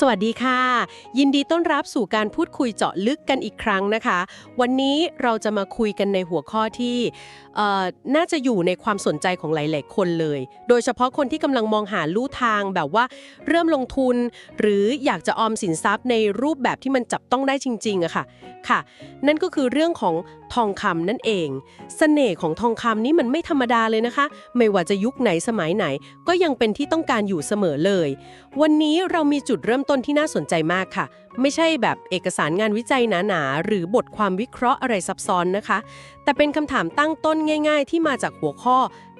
สวัสดีค่ะ ยินดีต้อนรับสู่การพูดคุยเจาะลึกกันอีกครั้งนะคะ วันนี้เราจะมาคุยกันในหัวข้อที่น่าจะอยู่ในความสนใจของหลาย ๆ คนเลย โดยเฉพาะคนที่กำลังมองหาลู่ทางแบบว่าเริ่มลงทุน หรืออยากจะออมสินทรัพย์ในรูปแบบที่มันจับต้องได้จริงๆอะค่ะค่ะ นั่นก็คือเรื่องของ ทองคำนั่นเองเสน่ห์ของทองคำนี่มันไม่ธรรมดาเลยนะคะ ไม่ว่าจะยุคไหนสมัยไหน ก็ยังเป็นที่ต้องการอยู่เสมอเลย วันนี้เรามีจุดเริ่มต้นที่น่าสนใจมากค่ะ ไม่ใช่แบบเอกสารงานวิจัยหนาๆหรือบทความวิเคราะห์อะไรซับซ้อนนะคะ แต่เป็นคำถามตั้งต้นง่าย ๆ ที่มาจากหัวข้อ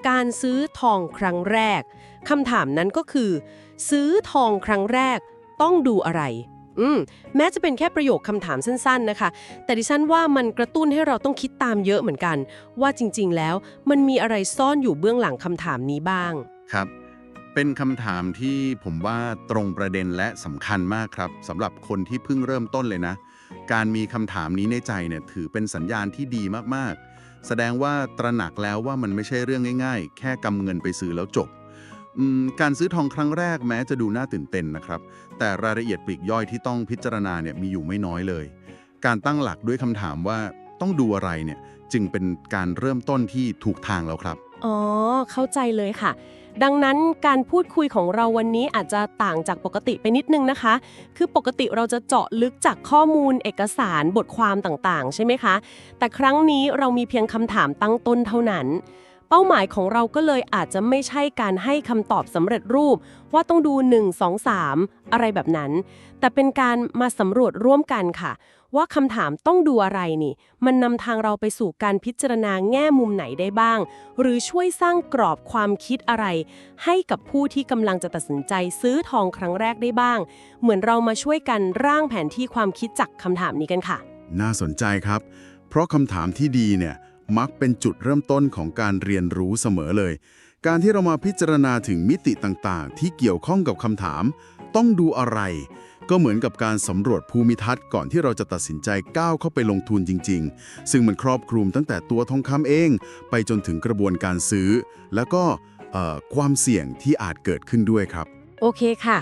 การซื้อทองครั้งแรกคำถามนั้นก็คือ ซื้อทองครั้งแรก ต้องดูอะไร อืมแม้จะเป็นแค่ประโยคคำถามสั้นๆนะคะ แต่ดิฉันว่ามันกระตุ้นให้เราต้องคิดตามเยอะเหมือนกัน ว่าจริงๆ แล้วมันมีอะไรซ่อนอยู่เบื้องหลังคำถามนี้บ้าง ครับ เป็นคำถามที่ผมว่าตรงประเด็นและสำคัญมากครับสำหรับคนที่เพิ่งเริ่มต้นเลยนะ การมีคำถามนี้ในใจเนี่ยถือเป็นสัญญาณที่ดีมากๆ แสดงว่าตระหนักแล้วว่ามันไม่ใช่เรื่องง่าย ๆ แค่กำเงินไปซื้อแล้วจบ อืมการซื้อทองครั้งแรกแม้จะดูน่าตื่นเต้นนะครับ แต่รายละเอียดปลีกย่อยที่ต้องพิจารณาเนี่ยมีอยู่ไม่น้อยเลย การตั้งหลักด้วยคำถามว่าต้องดูอะไรเนี่ยจึงเป็นการเริ่มต้นที่ถูกทางแล้วครับ อ๋อ เข้าใจเลยค่ะ ดังนั้นการพูดคุยของเราวันนี้อาจจะต่างจากปกติไปนิดนึงนะคะ คือปกติเราจะเจาะลึกจากข้อมูลเอกสารบทความต่างๆ ใช่ไหมคะ แต่ครั้งนี้เรามีเพียงคำถามตั้งต้นเท่านั้น เป้าหมายของเราก็เลยอาจจะไม่ใช่การให้คำตอบสำเร็จรูป ว่าต้องดู 1 2 3 อะไรแบบนั้น แต่เป็นการมาสำรวจร่วมกันค่ะ ว่าคำถามต้องดูอะไรนี่ มันนำทางเราไปสู่การพิจารณาแง่มุมไหนได้บ้าง หรือช่วยสร้างกรอบความคิดอะไร ให้กับผู้ที่กำลังจะตัดสินใจซื้อทองครั้งแรกได้บ้าง เหมือนเรามาช่วยกันร่างแผนที่ความคิดจากคำถามนี้กันค่ะ น่าสนใจครับ เพราะคำถามที่ดีเนี่ย มักเป็นจุดเริ่มต้นของการเรียนรู้เสมอเลย การที่เรามาพิจารณาถึงมิติต่างๆ ที่เกี่ยวข้องกับคำถาม ต้องดูอะไร ก็เหมือนกับการสำรวจภูมิทัศน์ก่อนที่เราจะตัดสินใจก้าวเข้าไปลงทุนจริง ๆ ซึ่งมันครอบคลุมตั้งแต่ตัวทองคำเอง ไปจนถึงกระบวนการซื้อ แล้วก็เอ่อความเสี่ยงที่อาจเกิดขึ้นด้วยครับ โอเคค่ะ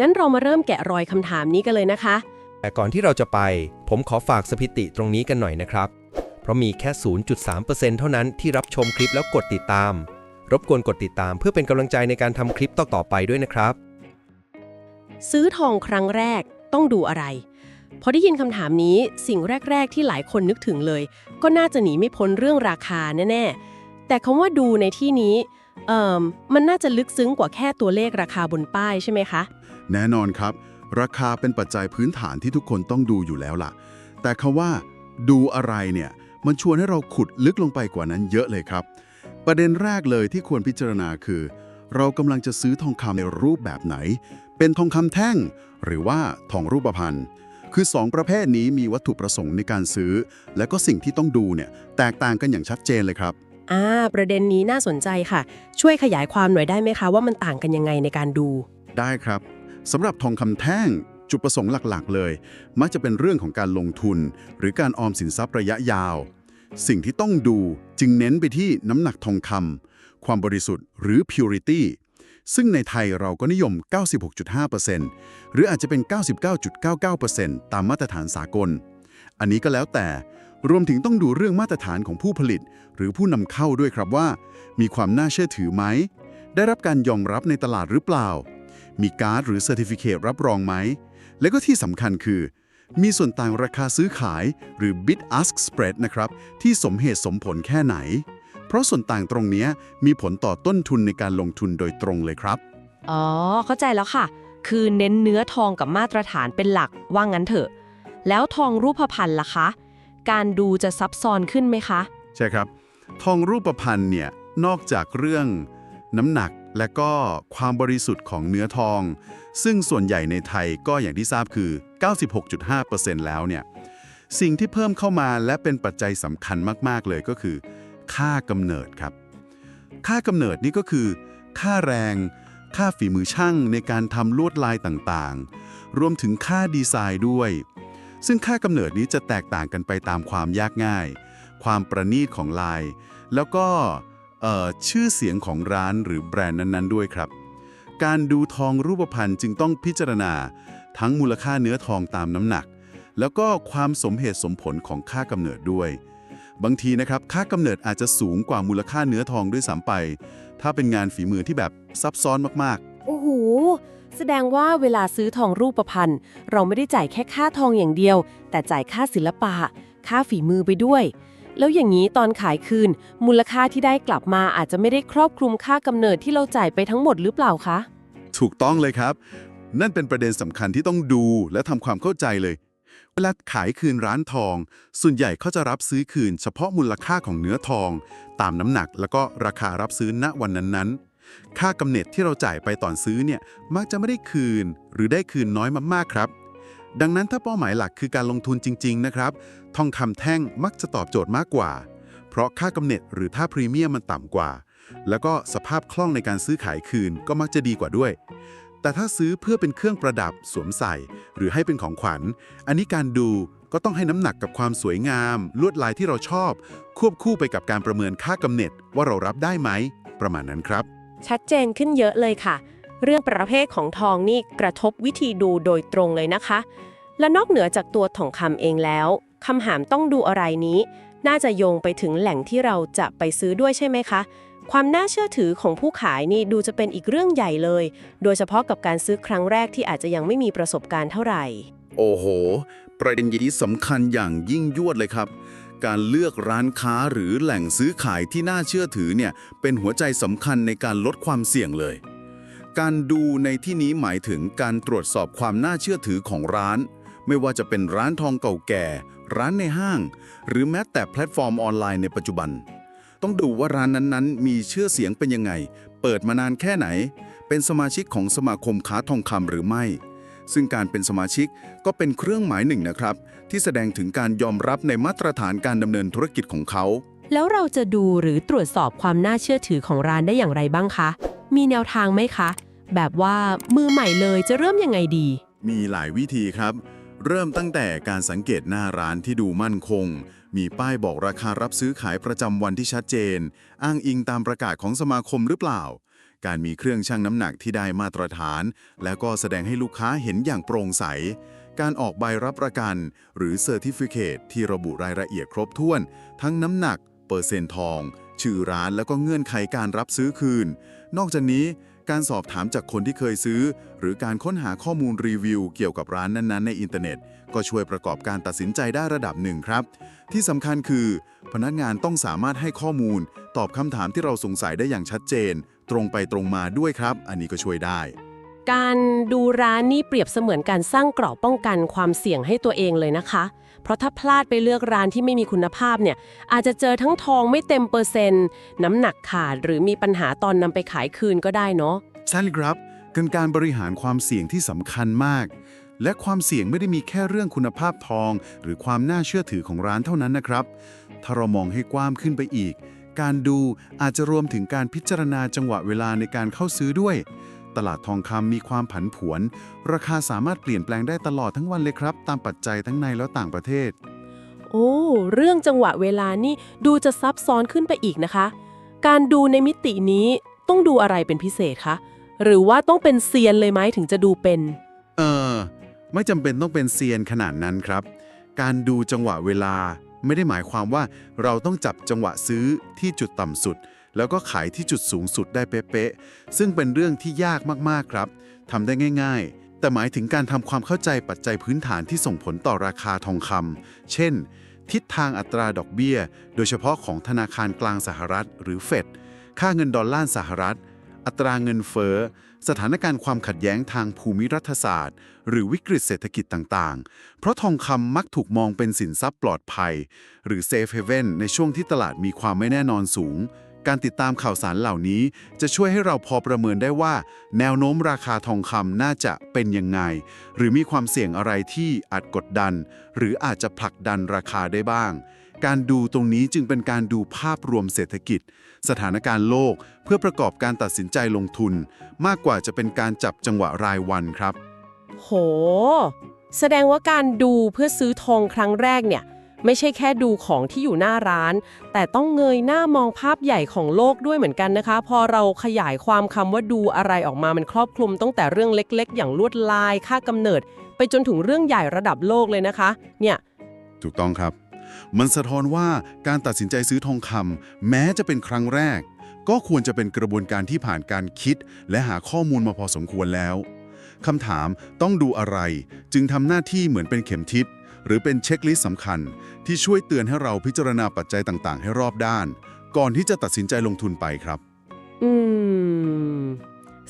งั้นเรามาเริ่มแกะรอยคำถามนี้กันเลยนะคะแต่ก่อนที่เราจะไป ผมขอฝากสถิติตรงนี้กันหน่อยนะครับเพ ราะมีแค่ 0.3%เท่านั้นที่รับชมคลิปแล้วกดติดตาม รบกวนกดติดตามเพื่อเป็นกำลังใจในการทำคลิปต่อๆไปด้วยนะครับ ซื้อทองครั้งแรกต้องดูอะไร พอได้ยินคำถามนี้สิ่งแรก ๆ ที่หลายคนนึกถึงเลย ก็น่าจะหนีไม่พ้นเรื่องราคาแน่ๆ แต่คำว่าดูในที่นี้เอ่อมันน่าจะลึกซึ้งกว่าแค่ตัวเลขราคาบนป้ายใช่ไหมคะ แน่นอนครับ ราคาเป็นปัจจัยพื้นฐานที่ทุกคนต้องดูอยู่แล้วล่ะ แต่คำว่า ดูอะไรเนี่ย มันชวนให้เราขุดลึกลงไปกว่านั้นเยอะเลยครับ ประเด็นแรกเลยที่ควรพิจารณาคือ เรากำลังจะซื้อทองคำในรูปแบบไหน เป็นทองคำแท่ง หรือว่าทองรูปพรรณคือ 2 ประเภทนี้มีวัตถุประสงค์ในการซื้อ และก็สิ่งที่ต้องดูเนี่ยแตกต่างกันอย่างชัดเจนเลยครับอ่าประเด็นนี้น่าสนใจค่ะ ช่วยขยายความหน่อยได้ไหมคะว่ามันต่างกันยังไงในการดู ได้ครับสำหรับทองคำแท่ง จุดประสงค์หลักๆ เลย มักจะเป็นเรื่องของการลงทุน หรือการออมสินทรัพย์ระยะยาว สิ่งที่ต้องดูจึงเน้นไปที่น้ำหนักทองคำความบริสุทธิ์หรือ purity ซึ่งในไทยเราก็นิยม 96.5%หรืออาจจะเป็น 99.99%ตามมาตรฐานสากล อันนี้ก็แล้วแต่รวมถึงต้องดูเรื่องมาตรฐานของผู้ผลิต หรือผู้นำเข้าด้วยครับว่า มีความน่าเชื่อถือไหม ได้รับการยอมรับในตลาดหรือเปล่า มีการ์ดหรือเซอร์ติฟิเคตรับรองไหม และก็ที่สำคัญคือ มีส่วนต่างราคาซื้อขายหรือ bid ask spread นะครับ ที่สมเหตุสมผลแค่ไหน เพราะส่วนต่างตรงเนี้ยมีผลต่อต้นทุนในการลงทุนโดยตรงเลยครับ อ๋อ เข้าใจแล้วค่ะ คือเน้นเนื้อทองกับมาตรฐานเป็นหลักว่างั้นเถอะ แล้วทองรูปพรรณล่ะคะ การดูจะซับซ้อนขึ้นไหมคะ ใช่ครับ ทองรูปพรรณเนี่ยนอกจากเรื่องน้ำหนัก และก็ความบริสุทธิ์ของเนื้อทอง ซึ่งส่วนใหญ่ในไทยก็อย่างที่ทราบคือ 96.5%แล้วเนี่ย สิ่งที่เพิ่มเข้ามาและเป็นปัจจัยสำคัญมาก ๆ เลยก็คือ ค่ากำเนิดครับ ค่ากำเนิดนี่ก็คือ ค่าแรง ค่าฝีมือช่างในการทำลวดลายต่างๆ รวมถึงค่าดีไซน์ด้วย ซึ่งค่ากำเนิดนี้จะแตกต่างกันไปตามความยากง่าย ความประณีตของลาย แล้วก็ ชื่อเสียงของร้านหรือแบรนด์นั้นๆด้วยครับ การดูทองรูปพรรณจึงต้องพิจารณา ทั้งมูลค่าเนื้อทองตามน้ำหนัก แล้วก็ความสมเหตุสมผลของค่ากำเนิดด้วย บางทีนะครับค่ากำเนิดอาจจะสูงกว่ามูลค่าเนื้อทองด้วยซ้ำไป ถ้าเป็นงานฝีมือที่แบบซับซ้อนมากๆ โอ้โหแสดงว่าเวลาซื้อทองรูปพรรณเราไม่ได้จ่ายแค่ค่าทองอย่างเดียว แต่จ่ายค่าศิลปะ ค่าฝีมือไปด้วย แล้วอย่างนี้ตอนขายคืน มูลค่าที่ได้กลับมาอาจจะไม่ได้ครอบคลุมค่ากำเนิดที่เราจ่ายไปทั้งหมดหรือเปล่าคะ ถูกต้องเลยครับ นั่นเป็นประเด็นสำคัญที่ต้องดูและทำความเข้าใจเลย เวลาขายคืนร้านทอง ส่วนใหญ่เขาจะรับซื้อคืน เฉพาะมูลค่าของเนื้อทอง ตามน้ำหนักแล้วก็ราคารับซื้อณวันนั้นๆ ค่ากำเนิดที่เราจ่ายไปตอนซื้อเนี่ยมักจะไม่ได้คืน หรือได้คืนน้อยมากๆครับ ดังนั้นถ้าเป้าหมายหลักคือการลงทุนจริง ๆ นะครับ ทองคำแท่งมักจะตอบโจทย์มากกว่า เพราะค่ากำเนิดหรือท่าพรีเมียมมันต่ำกว่า แล้วก็สภาพคล่องในการซื้อขายคืนก็มักจะดีกว่าด้วย แต่ถ้าซื้อเพื่อเป็นเครื่องประดับสวมใส่ หรือให้เป็นของขวัญ อันนี้การดูก็ต้องให้น้ำหนักกับความสวยงาม ลวดลายที่เราชอบ ควบคู่ไปกับการประเมินค่ากำเนิดว่าเรารับได้ไหม ประมาณนั้นครับ ชัดเจนขึ้นเยอะเลยค่ะ เรื่องประเภทของทองนี่กระทบวิธีดูโดยตรงเลยนะคะ และนอกเหนือจากตัวทองคำเองแล้วคำหามต้องดูอะไรนี้ น่าจะโยงไปถึงแหล่งที่เราจะไปซื้อด้วยใช่ไหมคะ ความน่าเชื่อถือของผู้ขายนี่ดูจะเป็นอีกเรื่องใหญ่เลย โดยเฉพาะกับการซื้อครั้งแรกที่อาจจะยังไม่มีประสบการณ์เท่าไหร่ โอ้โห ประเด็นนี้สำคัญอย่างยิ่งยวดเลยครับ การเลือกร้านค้าหรือแหล่งซื้อขายที่น่าเชื่อถือเนี่ยเป็นหัวใจสำคัญในการลดความเสี่ยงเลย การดูในที่นี้หมายถึงการตรวจสอบความน่าเชื่อถือของร้าน ไม่ว่าจะเป็นร้านทองเก่าแก่ ร้านในห้าง หรือแม้แต่แพลตฟอร์มออนไลน์ในปัจจุบัน ต้องดูว่าร้านนั้นๆ มีชื่อเสียงเป็นยังไง เปิดมานานแค่ไหน เป็นสมาชิกของสมาคมค้าทองคำหรือไม่ ซึ่งการเป็นสมาชิกก็เป็นเครื่องหมายหนึ่งนะครับ ที่แสดงถึงการยอมรับในมาตรฐานการดำเนินธุรกิจของเขา แล้วเราจะดูหรือตรวจสอบความน่าเชื่อถือของร้านได้อย่างไรบ้างคะ มีแนวทางไหมคะ แบบว่ามือใหม่เลยจะเริ่มยังไงดี มีหลายวิธีครับ เริ่มตั้งแต่การสังเกตหน้าร้านที่ดูมั่นคง มีป้ายบอกราคารับซื้อขายประจำวันที่ชัดเจน อ้างอิงตามประกาศของสมาคมหรือเปล่า การมีเครื่องชั่งน้ำหนักที่ได้มาตรฐาน แล้วก็แสดงให้ลูกค้าเห็นอย่างโปร่งใส การออกใบรับประกัน หรือเซอร์ติฟิเคตที่ระบุรายละเอียดครบถ้วน ทั้งน้ำหนัก เปอร์เซ็นต์ทอง ชื่อร้านแล้วก็เงื่อนไขการรับซื้อคืน นอกจากนี้ การสอบถามจากคนที่เคยซื้อ หรือการค้นหาข้อมูลรีวิวเกี่ยวกับร้านนั้นๆ ในอินเทอร์เน็ต ก็ช่วยประกอบการตัดสินใจได้ระดับหนึ่งครับ ที่สำคัญคือ พนักงานต้องสามารถให้ข้อมูล ตอบคำถามที่เราสงสัยได้อย่างชัดเจน ตรงไปตรงมาด้วยครับ อันนี้ก็ช่วยได้ การดูร้านนี่เปรียบเสมือนการสร้างเกราะป้องกันความเสี่ยงให้ตัวเองเลยนะคะ เพราะถ้าพลาดไปเลือกร้านที่ไม่มีคุณภาพเนี่ยอาจจะเจอทั้งทองไม่เต็มเปอร์เซ็นต์ น้ำหนักขาดหรือมีปัญหาตอนนำไปขายคืนก็ได้เนาะใช่ครับเป็นการบริหารความเสี่ยงที่สำคัญมาก และความเสี่ยงไม่ได้มีแค่เรื่องคุณภาพทอง หรือความน่าเชื่อถือของร้านเท่านั้นนะครับ ถ้าเรามองให้กว้างขึ้นไปอีก การดูอาจจะรวมถึงการพิจารณาจังหวะเวลาในการเข้าซื้อด้วย ตลาดทองคำมีความผันผวน ราคาสามารถเปลี่ยนแปลงได้ตลอดทั้งวันเลยครับ ตามปัจจัยทั้งในและต่างประเทศ โอ้ เรื่องจังหวะเวลานี่ดูจะซับซ้อนขึ้นไปอีกนะคะ การดูในมิตินี้ต้องดูอะไรเป็นพิเศษคะ หรือว่าต้องเป็นเซียนเลยไหมถึงจะดูเป็น เออ ไม่จำเป็นต้องเป็นเซียนขนาดนั้นครับ การดูจังหวะเวลาไม่ได้หมายความว่าเราต้องจับจังหวะซื้อที่จุดต่ำสุด แล้วก็ขายที่จุดสูงสุดได้เป๊ะๆซึ่งเป็นเรื่องที่ยากมากๆครับทำได้ง่ายๆ แต่หมายถึงการทำความเข้าใจปัจจัยพื้นฐานที่ส่งผลต่อราคาทองคำเช่น ทิศทางอัตราดอกเบี้ย โดยเฉพาะของธนาคารกลางสหรัฐ หรือเฟดค่าเงินดอลลาร์สหรัฐ อัตราเงินเฟ้อ สถานการณ์ความขัดแย้งทางภูมิรัฐศาสตร์ หรือวิกฤตเศรษฐกิจต่างๆ เพราะทองคำมักถูกมองเป็นสินทรัพย์ปลอดภัย หรือ Safe Haven ในช่วงที่ตลาดมีความไม่แน่นอนสูง การติดตามข่าวสารเหล่านี้ จะช่วยให้เราพอประเมินได้ว่า แนวโน้มราคาทองคำน่าจะเป็นยังไง หรือมีความเสี่ยงอะไรที่อาจกดดัน หรืออาจจะผลักดันราคาได้บ้าง การดูตรงนี้จึงเป็นการดูภาพรวมเศรษฐกิจ สถานการณ์โลกเพื่อประกอบการตัดสินใจลงทุน มากกว่าจะเป็นการจับจังหวะรายวันครับ โห แสดงว่าการดูเพื่อซื้อทองครั้งแรกเนี่ย ไม่ใช่แค่ดูของที่อยู่หน้าร้าน แต่ต้องเงยหน้ามองภาพใหญ่ของโลกด้วยเหมือนกันนะคะ พอเราขยายความคำว่าดูอะไรออกมามันครอบคลุมตั้งแต่เรื่องเล็กๆ อย่างลวดลายค่ากำเนิด ไปจนถึงเรื่องใหญ่ระดับโลกเลยนะคะ เนี่ยถูกต้องครับ มันสะท้อนว่าการตัดสินใจซื้อทองคำแม้จะเป็นครั้งแรก ก็ควรจะเป็นกระบวนการที่ผ่านการคิด และหาข้อมูลมาพอสมควรแล้วคำถามต้องดูอะไร จึงทำหน้าที่เหมือนเป็นเข็มทิศ หรือเป็นเช็คลิสต์สำคัญ ที่ช่วยเตือนให้เราพิจารณาปัจจัยต่างๆ ให้รอบด้าน ก่อนที่จะตัดสินใจลงทุนไปครับ อืม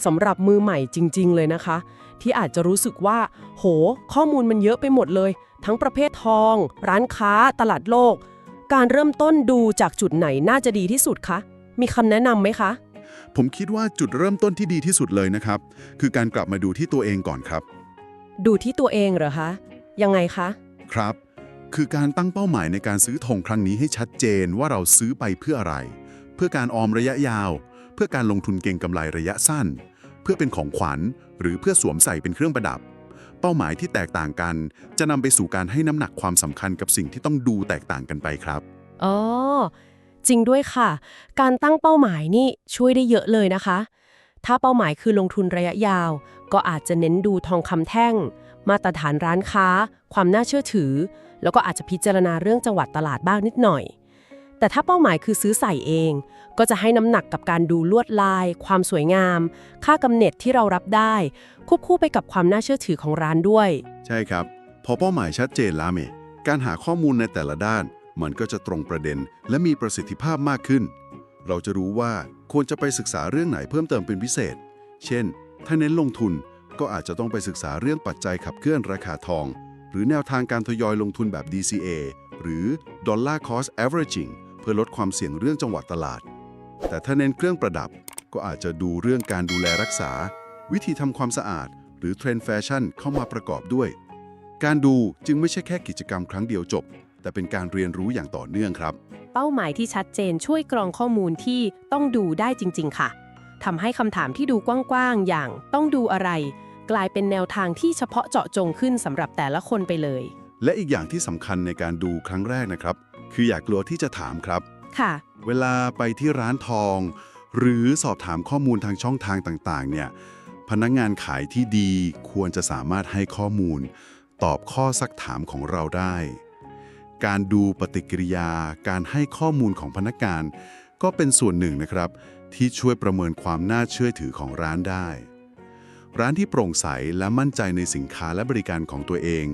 สำหรับมือใหม่จริง ๆ เลยนะคะ ที่อาจจะรู้สึกว่า โห ข้อมูลมันเยอะไปหมดเลย ทั้งประเภททอง ร้านค้า ตลาดโลก การเริ่มต้นดูจากจุดไหนน่าจะดีที่สุดคะ มีคำแนะนำไหมคะ ผมคิดว่าจุดเริ่มต้นที่ดีที่สุดเลยนะครับ คือการกลับมาดูที่ตัวเองก่อนครับ ดูที่ตัวเองเหรอคะ ยังไงคะ ครับ คือการตั้งเป้าหมายในการซื้อทองครั้งนี้ให้ชัดเจนว่าเราซื้อไปเพื่ออะไร เพื่อการออมระยะยาว เพื่อการลงทุนเก็งกำไรระยะสั้น เพื่อเป็นของขวัญ หรือเพื่อสวมใส่เป็นเครื่องประดับ เป้าหมายที่แตกต่างกัน จะนำไปสู่การให้น้ำหนักความสำคัญกับสิ่งที่ต้องดูแตกต่างกันไปครับอ๋อจริงด้วยค่ะ การตั้งเป้าหมายนี่ช่วยได้เยอะเลยนะคะ ถ้าเป้าหมายคือลงทุนระยะยาว ก็อาจจะเน้นดูทองคำแท่ง มาตรฐานร้านค้า ความน่าเชื่อถือ แล้วก็อาจจะพิจารณาเรื่องจังหวัดตลาดบ้างนิดหน่อย แต่ถ้าเป้าหมายคือซื้อใส่เอง ก็จะให้น้ำหนักกับการดูลวดลาย ความสวยงาม ค่ากำเนิดที่เรารับได้ ควบคู่ไปกับความน่าเชื่อถือของร้านด้วย ใช่ครับ พอเป้าหมายชัดเจนแล้วเมการหาข้อมูลในแต่ละด้าน มันก็จะตรงประเด็น และมีประสิทธิภาพมากขึ้น เราจะรู้ว่าควรจะไปศึกษาเรื่องไหนเพิ่มเติมเป็นพิเศษ เช่น ถ้าเน้นลงทุนก็อาจจะต้องไปศึกษาเรื่องปัจจัยขับเคลื่อนราคาทอง หรือแนวทางการทยอยลงทุนแบบ DCA หรือ Dollar Cost Averaging เพื่อลดความเสี่ยงเรื่องจังหวะตลาด แต่ถ้าเน้นเครื่องประดับก็อาจจะดูเรื่องการดูแลรักษา วิธีทำความสะอาด หรือเทรนด์แฟชั่นเข้ามาประกอบด้วย การดูจึงไม่ใช่แค่กิจกรรมครั้งเดียวจบ แต่เป็นการเรียนรู้อย่างต่อเนื่องครับ เป้าหมายที่ชัดเจนช่วยกรองข้อมูลที่ต้องดูได้จริง ๆ ค่ะทำให้คำถามที่ดูกว้างๆอย่างต้องดูอะไร กลายเป็นแนวทางที่เฉพาะเจาะจงขึ้นสำหรับแต่ละคนไปเลย และอีกอย่างที่สำคัญในการดูครั้งแรกนะครับ คืออย่ากกลัวที่จะถามครับ ค่ะ เวลาไปที่ร้านทอง หรือสอบถามข้อมูลทางช่องทางต่างๆ เนี่ย พนักงานขายที่ดีควรจะสามารถให้ข้อมูล ตอบข้อซักถามของเราได้ การดูปฏิกิริยา การให้ข้อมูลของพนักงาน ก็เป็นส่วนหนึ่งนะครับ ที่ช่วยประเมินความน่าเชื่อถือของร้านได้ ร้านที่โปร่งใสและมั่นใจในสินค้าและบริการของตัวเอง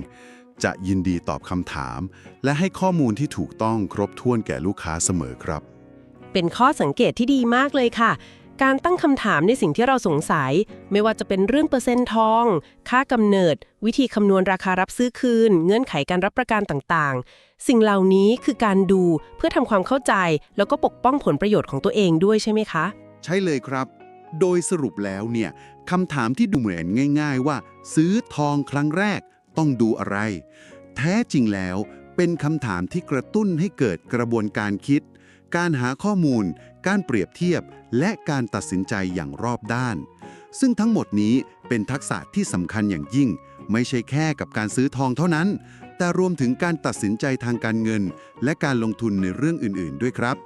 จะยินดีตอบคำถาม และให้ข้อมูลที่ถูกต้องครบถ้วนแก่ลูกค้าเสมอครับ เป็นข้อสังเกตที่ดีมากเลยค่ะ การตั้งคำถามในสิ่งที่เราสงสัย ไม่ว่าจะเป็นเรื่องเปอร์เซ็นต์ทอง ค่ากำเนิด วิธีคำนวณราคารับซื้อคืน เงื่อนไขการรับประกันต่างๆ สิ่งเหล่านี้คือการดูเพื่อทำความเข้าใจ แล้วก็ปกป้องผลประโยชน์ของตัวเองด้วยใช่ไหมคะ ใช่เลยครับ โดยสรุปแล้วเนี่ยคำถามที่ดูเหมือนง่าย ๆ ว่า ซื้อทองครั้งแรกต้องดูอะไร แท้จริงแล้วเป็นคำถามที่กระตุ้นให้เกิดกระบวนการคิด การหาข้อมูล การเปรียบเทียบ และการตัดสินใจอย่างรอบด้าน ซึ่งทั้งหมดนี้เป็นทักษะที่สำคัญอย่างยิ่ง ไม่ใช่แค่กับการซื้อทองเท่านั้น แต่รวมถึงการตัดสินใจทางการเงิน และการลงทุนในเรื่องอื่น ๆ ด้วยครับ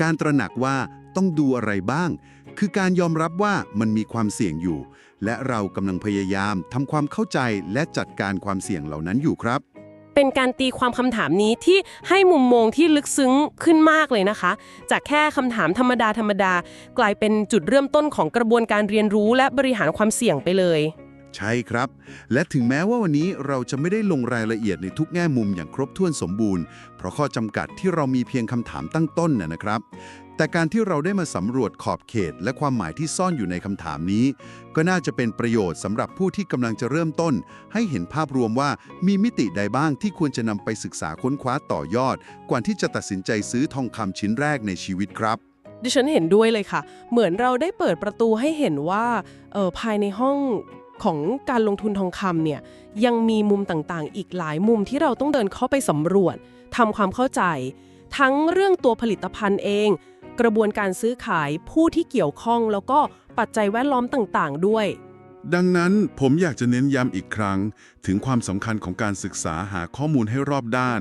การตระหนักว่า ต้องดูอะไรบ้าง คือการยอมรับว่ามันมีความเสี่ยงอยู่ และเรากำลังพยายามทำความเข้าใจและจัดการความเสี่ยงเหล่านั้นอยู่ครับ เป็นการตีความคำถามนี้ที่ให้มุมมองที่ลึกซึ้งขึ้นมากเลยนะคะ จากแค่คำถามธรรมดาธรรมดากลายเป็นจุดเริ่มต้นของกระบวนการเรียนรู้และบริหารความเสี่ยงไปเลยใช่ครับ และถึงแม้ว่าวันนี้เราจะไม่ได้ลงรายละเอียดในทุกแง่มุมอย่างครบถ้วนสมบูรณ์ เพราะข้อจำกัดที่เรามีเพียงคำถามตั้งต้นนะนะครับ แต่การที่เราได้มาสำรวจขอบเขตและความหมายที่ซ่อนอยู่ในคำถามนี้ ก็น่าจะเป็นประโยชน์สำหรับผู้ที่กำลังจะเริ่มต้น ให้เห็นภาพรวมว่ามีมิติใดบ้างที่ควรจะนำไปศึกษาค้นคว้าต่อยอด ก่อนที่จะตัดสินใจซื้อทองคำชิ้นแรกในชีวิตครับดิฉันเห็นด้วยเลยค่ะ เหมือนเราได้เปิดประตูให้เห็นว่าเออภายในห้องของการลงทุนทองคำเนี่ยยังมีมุมต่างๆ อีกหลายมุมที่เราต้องเดินเข้าไปสำรวจทำความเข้าใจ ทั้งเรื่องตัวผลิตภัณฑ์เอง กระบวนการซื้อขายผู้ที่เกี่ยวข้อง แล้วก็ปัจจัยแวดล้อมต่างๆ ด้วย ดังนั้นผมอยากจะเน้นย้ำอีกครั้ง ถึงความสำคัญของการศึกษาหาข้อมูลให้รอบด้าน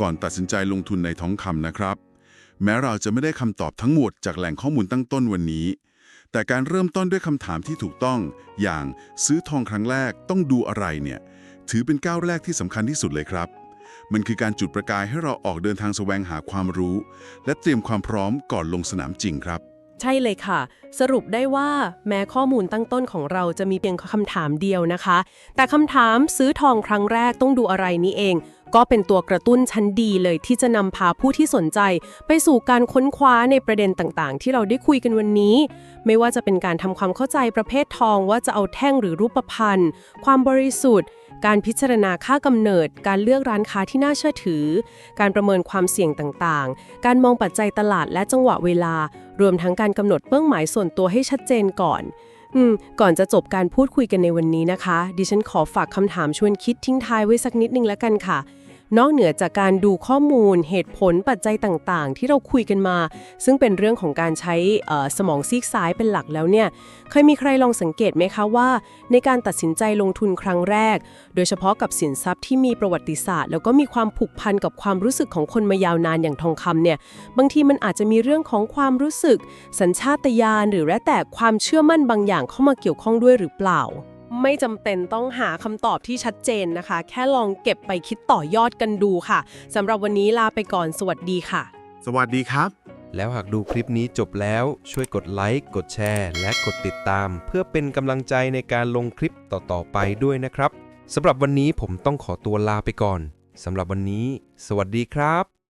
ก่อนตัดสินใจลงทุนในทองคำนะครับ แม้เราจะไม่ได้คำตอบทั้งหมดจากแหล่งข้อมูลตั้งต้นวันนี้ แต่การเริ่มต้นด้วยคำถามที่ถูกต้อง อย่างซื้อทองครั้งแรกต้องดูอะไรเนี่ย ถือเป็นก้าวแรกที่สำคัญที่สุดเลยครับ มันคือการจุดประกายให้เราออกเดินทางแสวงหาความรู้ และเตรียมความพร้อมก่อนลงสนามจริงครับ ใช่เลยค่ะ สรุปได้ว่าแม้ข้อมูลตั้งต้นของเราจะมีเพียงคำถามเดียวนะคะ แต่คำถามซื้อทองครั้งแรกต้องดูอะไรนี้เอง ก็เป็นตัวกระตุ้นชั้นดีเลยที่จะนำพาผู้ที่สนใจ ไปสู่การค้นคว้าในประเด็นต่างๆ ที่เราได้คุยกันวันนี้ ไม่ว่าจะเป็นการทำความเข้าใจประเภททองว่าจะเอาแท่งหรือรูปพรรณความบริสุทธิ์ การพิจารณาค่ากำเนิด การเลือกร้านค้าที่น่าเชื่อถือ การประเมินความเสี่ยงต่างๆ การมองปัจจัยตลาดและจังหวะเวลา รวมทั้งการกำหนดเป้าหมายส่วนตัวให้ชัดเจนก่อนอืมก่อนจะจบการพูดคุยกันในวันนี้นะคะ ดิฉันขอฝากคำถามชวนคิดทิ้งท้ายไว้สักนิดนึงแล้วกันค่ะ นอกเหนือจากการดูข้อมูลเหตุผลปัจจัยต่างๆ ที่เราคุยกันมา ซึ่งเป็นเรื่องของการใช้สมองซีกซ้ายเป็นหลักแล้วเนี่ยเคยมีใครลองสังเกตไหมคะว่า ในการตัดสินใจลงทุนครั้งแรก โดยเฉพาะกับสินทรัพย์ที่มีประวัติศาสตร์ แล้วก็มีความผูกพันกับความรู้สึกของคนมายาวนานอย่างทองคำเนี่ยบางทีมันอาจจะมีเรื่องของความรู้สึก สัญชาตญาณหรือแม้แต่ความเชื่อมั่นบางอย่างเข้ามาเกี่ยวข้องด้วยหรือเปล่า ไม่จำเป็นต้องหาคำตอบที่ชัดเจนนะคะ แค่ลองเก็บไปคิดต่อยอดกันดูค่ะสำหรับวันนี้ลาไปก่อนสวัสดีค่ะ สวัสดีครับ แล้วหากดูคลิปนี้จบแล้วช่วยกดไลค์กดแชร์ และกดติดตาม เพื่อเป็นกำลังใจในการลงคลิปต่อๆไปด้วยนะครับสำหรับวันนี้ผมต้องขอตัวลาไปก่อนสำหรับวันนี้ สวัสดีครับ